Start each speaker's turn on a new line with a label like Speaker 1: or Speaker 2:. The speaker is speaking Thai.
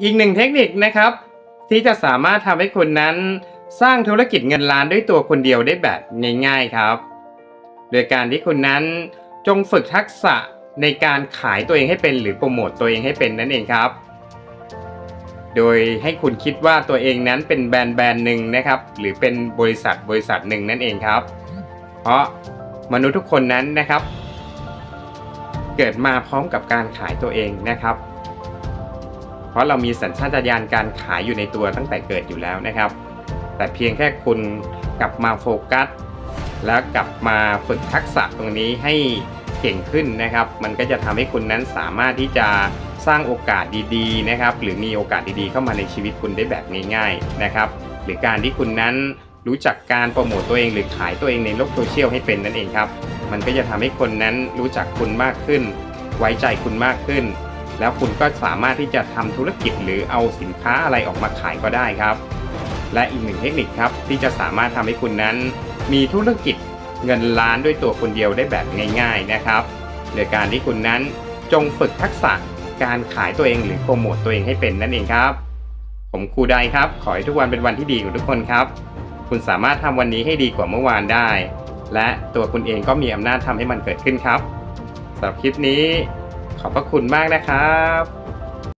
Speaker 1: อีกหนึ่งเทคนิคนะครับ ที่จะสามารถทำให้คุณนั้นสร้างธุรกิจเงินล้านด้วยตัวคนเดียวได้แบบง่ายๆครับ โดยการที่คุณนั้นจงฝึกทักษะในการขายตัวเองให้เป็นหรือโปรโมตตัวเองให้เป็นนั่นเองครับ โดยให้คุณคิดว่าตัวเองนั้นเป็นแบรนด์แบรนด์หนึ่งนะครับ หรือเป็นบริษัทบริษัทหนึ่งนั่นเองครับ เพราะมนุษย์ทุกคนนั้นนะครับ เกิดมาพร้อมกับการขายตัวเองนะครับ เพราะเรามีสัญชาตญาณการขายอยู่ในตัวตั้งแต่เกิดอยู่แล้วนะครับ แต่เพียงแค่คุณกลับมาโฟกัส แล้วกลับมาฝึกทักษะตรงนี้ให้เก่งขึ้นนะครับ มันก็จะทำให้คุณนั้นสามารถที่จะสร้างโอกาสดีๆนะครับ หรือมีโอกาสดีๆเข้ามาในชีวิตคุณได้แบบง่ายๆนะครับ หรือการที่คุณนั้นรู้จักการโปรโมตตัวเองหรือขายตัวเองในโลกโซเชียลให้เป็นนั่นเองครับ มันก็จะทำให้คนนั้นรู้จักคุณมากขึ้น ไว้ใจคุณมากขึ้น แล้วคุณก็สามารถที่จะทำธุรกิจหรือเอาสินค้าอะไรออกมาขายก็ได้ครับ และอีกหนึ่งเทคนิคครับที่จะสามารถทำให้คุณนั้น มีธุรกิจเงินล้านด้วยตัวคนเดียวได้แบบง่าย ๆนะครับโดยการที่คุณนั้นจงฝึกทักษะการขายตัวเองหรือโปรโมตตัวเองให้เป็นนั่นเองครับ ผมครูไดครับ ขอให้ทุกวันเป็นวันที่ดีของทุกคนครับ คุณสามารถทำวันนี้ให้ดีกว่าเมื่อวานได้ และตัวคุณเองก็มีอำนาจทำให้มันเกิดขึ้นครับสำหรับคลิปนี้ ขอบพระคุณมากนะครับ